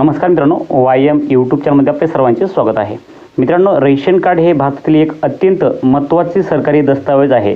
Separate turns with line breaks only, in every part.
नमस्कार मित्रांनो Y M YouTube चॅनलमध्ये आपले सर्वांचे स्वागत आहे. मित्रांनो रेशन कार्ड हे भारतातील एक अत्यंत महत्त्वाचे सरकारी दस्तावेज आहे.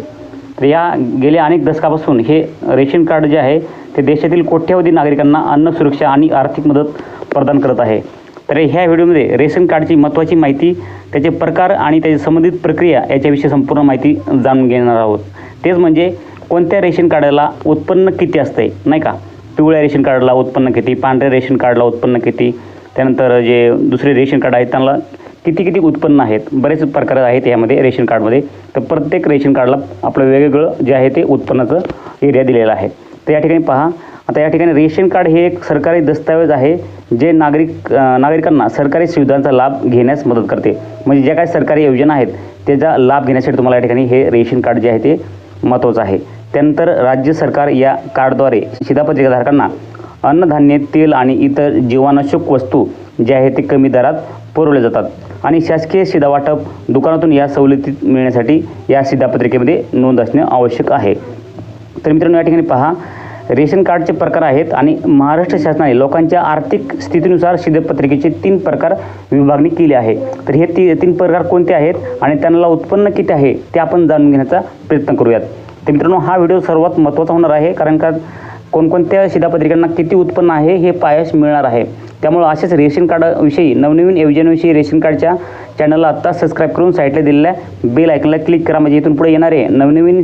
तर या गेल्या अनेक दशकापासून हे रेशन कार्ड जे आहे ते देशातील कोट्यावधी नागरिकांना अन्न सुरक्षा आणि आर्थिक मदत प्रदान करत आहे. तर ह्या व्हिडिओमध्ये रेशन कार्डची महत्त्वाची माहिती त्याचे प्रकार आणि त्याची संबंधित प्रक्रिया याच्याविषयी संपूर्ण माहिती जाणून घेणार आहोत. तेच म्हणजे कोणत्या रेशन कार्डाला उत्पन्न किती असते नाही का? पिवळ्या रेशन कार्डला उत्पन्न किती पांढऱ्या रेशन कार्डला उत्पन्न किती त्यानंतर जे दुसरे रेशन कार्ड आहेत त्यांना किती किती उत्पन्न आहेत बरेच प्रकार आहेत यामध्ये रेशन कार्डमध्ये. तर प्रत्येक रेशन कार्डला आपलं वेगवेगळं जे आहे ते उत्पन्नाचं एरिया दिलेला आहे. तर या ठिकाणी पहा आता या ठिकाणी रेशन कार्ड हे एक सरकारी दस्तावेज आहे जे नागरिक नागरिकांना सरकारी सुविधांचा लाभ घेण्यास मदत करते. म्हणजे ज्या काही सरकारी योजना आहेत त्याचा लाभ घेण्यासाठी तुम्हाला या ठिकाणी हे रेशन कार्ड जे आहे ते महत्त्वाचं आहे. त्यानंतर राज्य सरकार या कार्डद्वारे शिधापत्रिकाधारकांना अन्नधान्य तेल आणि इतर जीवनावश्यक वस्तू जे आहे ते कमी दरात पुरवल्या जातात. आणि शासकीय शिधावाटप दुकानातून या सवलती मिळण्यासाठी या शिधापत्रिकेमध्ये नोंद असणे आवश्यक आहे. तर मित्रांनो या ठिकाणी पहा. रेशन कार्डचे प्रकार आहेत आणि महाराष्ट्र शासनाने लोकांच्या आर्थिक स्थितीनुसार शिधपत्रिकेचे तीन प्रकार विभागणी केली आहे. तर हे ती तीन प्रकार कोणते आहेत आणि त्यांना उत्पन्न किती आहे ते आपण जाणून घेण्याचा प्रयत्न करूयात. तर मित्रांनो हा व्हिडिओ सर्वात महत्त्वाचा होणार आहे कारण का कोणकोणत्या शिधापत्रिकांना किती उत्पन्न आहे हे पायास मिळणार आहे. त्यामुळं असेच रेशन कार्डाविषयी नवनवीन योजनेविषयी रेशन कार्डच्या चॅनलला आत्ता सबस्क्राईब करून साईडला दिलेल्या बेल ऐकला क्लिक करा म्हणजे इथून पुढे येणारे नवनवीन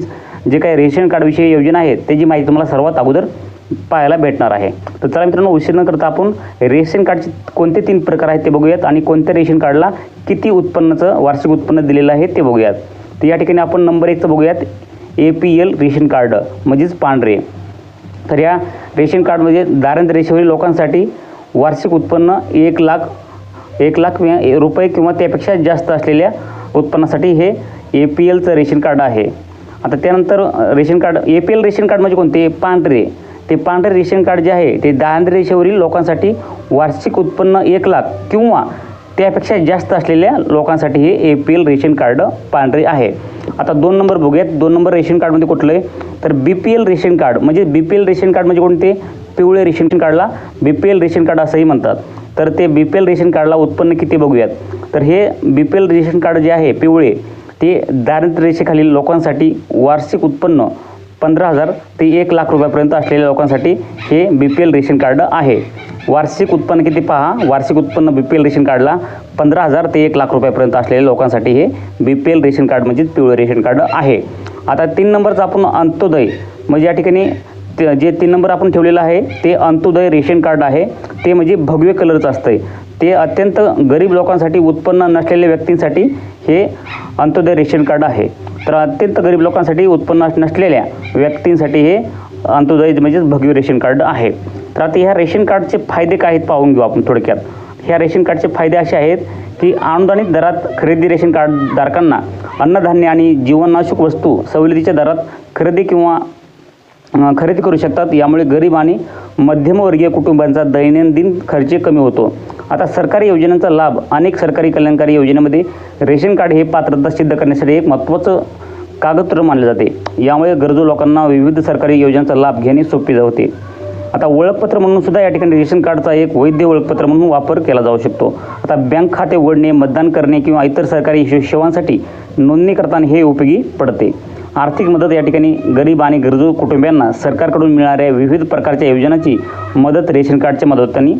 जे काही रेशन कार्डविषयी योजना आहेत त्याची माहिती तुम्हाला सर्वात अगोदर पाहायला भेटणार आहे. तर चला मित्रांनो उशीर न करता आपण रेशन कार्डचे कोणते तीन प्रकार आहेत ते बघूयात आणि कोणत्या रेशन कार्डला किती उत्पन्नाचं वार्षिक उत्पन्न दिलेलं आहे ते बघूयात. तर या ठिकाणी आपण नंबर एकचं बघूयात. A P L ration card म्हणजेच पांढरे. तर या रेशन कार्डमध्ये दारिद्र्य रेषेवरील लोकांसाठी वार्षिक उत्पन्न एक लाख एक लाख रुपये किंवा त्यापेक्षा जास्त असलेल्या उत्पन्नासाठी हे ए पी एलचं रेशन कार्ड आहे. आता त्यानंतर ration card A P L ration card म्हणजे कोणते? पांढरे. ते पांढरे रेशन कार्ड जे आहे ते दारिद्र्य रेषेवरील लोकांसाठी वार्षिक उत्पन्न एक लाख किंवा त्यापेक्षा जास्त असलेल्या लोकांसाठी हे A P L ration card पांढरे आहे. आता दोन नंबर बघूयात. दोन नंबर रेशन कार्डमध्ये कुठलं आहे? तर B P L ration card म्हणजे B P L ration card म्हणजे कोणते? पिवळे रेशन कार्डला B P L ration card असंही म्हणतात. तर ते बी पी एल रेशन कार्डला उत्पन्न किती बघूयात? तर हे B P L ration card जे आहे पिवळे ते दारिद्र्य रेषेखालील लोकांसाठी वार्षिक उत्पन्न पंधरा हजार ते एक लाख रुपयापर्यंत असलेल्या लोकांसाठी हे B P L ration card आहे. वार्षिक उत्पन्न किती पहा? वार्षिक उत्पन्न बी पी एल रेशन कार्डला पंधरा हजार ते एक लाख रुपयापर्यंत असलेल्या लोकांसाठी हे B P L ration card म्हणजेच पिवळं रेशन कार्ड आहे. आता तीन नंबरचं आपण अंत्योदय म्हणजे या ठिकाणी ते- जे तीन नंबर आपण ठेवलेलं आहे ते अंत्योदय रेशन कार्ड आहे. ते म्हणजे भगवे कलरचं असतं ते अत्यंत गरीब लोकांसाठी उत्पन्न नसलेल्या व्यक्तींसाठी हे अंत्योदय रेशन कार्ड आहे. तर अत्यंत गरीब लोकांसाठी उत्पन्न नसलेल्या व्यक्तींसाठी हे अंत्योदय म्हणजेच भगवे रेशन कार्ड आहे. तर आता ह्या रेशन कार्डचे फायदे काय आहेत पाहून घेऊ आपण थोडक्यात. ह्या रेशन कार्डचे फायदे असे आहेत की अनुदानित दरात खरेदी रेशन कार्ड धारकांना अन्नधान्य आणि जीवनावश्यक वस्तू सवलतीच्या दरात खरेदी किंवा खरेदी करू शकतात. यामुळे गरीब आणि मध्यमवर्गीय कुटुंबांचा दैनंदिन खर्च कमी होतो. आता सरकारी योजनांचा लाभ अनेक सरकारी कल्याणकारी योजनेमध्ये रेशन कार्ड हे पात्रता सिद्ध करण्यासाठी एक महत्त्वाचं कागदपत्र मानले जाते. यामुळे गरजू लोकांना विविध सरकारी योजनांचा लाभ घेणे सोपे होते. आता ओळखपत्र म्हणून सुद्धा या ठिकाणी रेशन कार्डचा एक वैध ओळखपत्र म्हणून वापर केला जाऊ शकतो. आता बँक खाते उघडणे मतदान करणे किंवा इतर सरकारी सेवांसाठी नोंदणी करताना हे उपयोगी पडते. आर्थिक मदत या ठिकाणी गरीब आणि गरजू कुटुंबियांना सरकारकडून मिळणाऱ्या विविध प्रकारच्या योजनांची मदत रेशन कार्डच्या मदतीने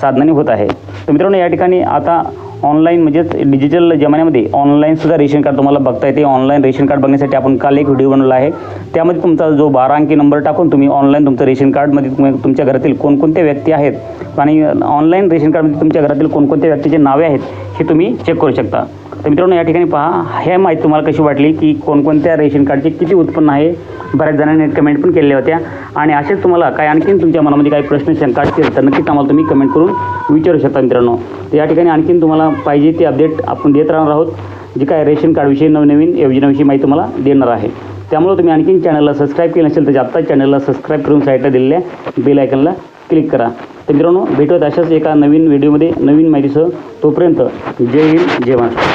साधनाने होत आहे. तर मित्रांनो या ठिकाणी आता ऑनलाईन म्हणजेच डिजिटल जमान्यामध्ये ऑनलाईनसुद्धा रेशन कार्ड तुम्हाला बघता येते. ऑनलाईन रेशन कार्ड बघण्यासाठी आपण काल एक व्हिडिओ बनवला आहे. त्यामध्ये तुमचा जो बारा अंकी नंबर टाकून तुम्ही ऑनलाईन तुमचं रेशन कार्डमध्ये तुम्ही तुमच्या घरातील कोणकोणत्या व्यक्ती आहेत आणि ऑनलाईन रेशन कार्डमध्ये तुमच्या घरातील कोणकोणत्या व्यक्तीचे नावे आहेत हे तुम्ही चेक करू शकता. तर मित्रांनो या ठिकाणी पहा हे माहिती तुम्हाला कशी वाटली की कोणकोणत्या रेशन कार्डचे किती उत्पन्न आहे? बऱ्याच जणांनी कमेंट पण केलेल्या होत्या. आणि असेच तुम्हाला काय आणखीन तुमच्या मनामध्ये काही प्रश्न शंका असतील तर नक्कीच आम्हाला तुम्ही कमेंट करून विचारू शकता मित्रांनो. तर या ठिकाणी आणखीन तुम्हाला पाहिजे ते अपडेट आपण देत राहणार आहोत जे काय रेशन कार्डविषयी नवनवीन योजनेविषयी माहिती तुम्हाला देणार आहे. त्यामुळे तुम्ही आणखीन चॅनलला सबस्क्राईब केलं नसेल तर आत्ता चॅनलला सबस्क्राईब करून साईडला दिलेल्या बेल आयकनला क्लिक करा. तर मित्रांनो भेटूयात अशाच एका नवीन व्हिडिओमध्ये नवीन माहितीसह. तोपर्यंत जय हिंद जय महाराष्ट्र.